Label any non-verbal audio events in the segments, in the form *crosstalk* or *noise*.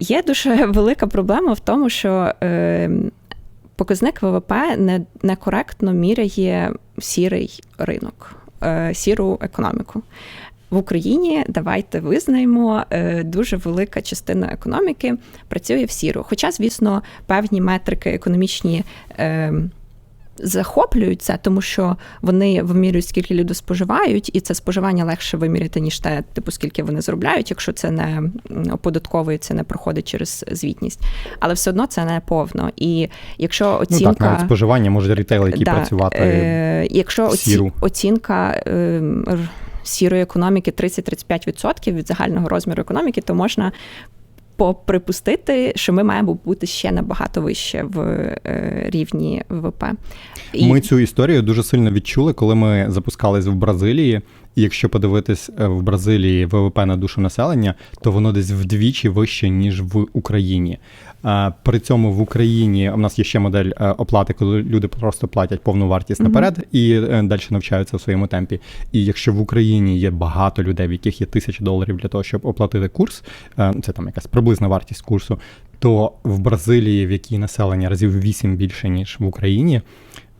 Є дуже *laughs* велика проблема в тому, що е, показник ВВП не, некоректно міряє сірий ринок, е, сіру економіку. В Україні давайте визнаємо, е, дуже велика частина економіки працює в сіру. Хоча, звісно, певні метрики економічні захоплюють це, тому що вони вимірюють, скільки люди споживають, і це споживання легше виміряти, ніж те, типу, скільки вони заробляють, якщо це не оподатковується, не проходить через звітність. Але все одно це не повно. І якщо Ну оцінка так, навіть споживання може рітейл, який Да, працювати. Е, якщо оці, оцінка е, сірої економіки 30-35% від загального розміру економіки, то можна поприпустити, що ми маємо бути ще набагато вище в е, рівні ВВП. І- Ми цю історію дуже сильно відчули, коли ми запускались в Бразилії. І якщо подивитись е, в Бразилії ВВП на душу населення, то воно десь вдвічі вище, ніж в Україні. При цьому в Україні у нас є ще модель е, оплати, коли люди просто платять повну вартість Мгм. наперед і е, далі навчаються в своєму темпі. І якщо в Україні є багато людей, в яких є тисячі доларів для того, щоб оплатити курс, це там якась приблизна вартість курсу, то в Бразилії, в якій населення разів 8 більше, ніж в Україні,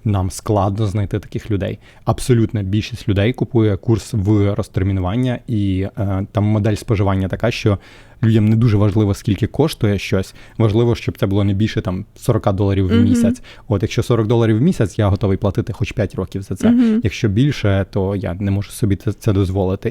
нам складно знайти таких людей. Абсолютна більшість людей купує курс в розтермінування, і е, там модель споживання така, що людям не дуже важливо, скільки коштує щось. Важливо, щоб це було не більше там 40 доларів в місяць. От якщо 40 доларів в місяць, я готовий платити хоч 5 років за це. Мгм. Якщо більше, то я не можу собі це, це дозволити.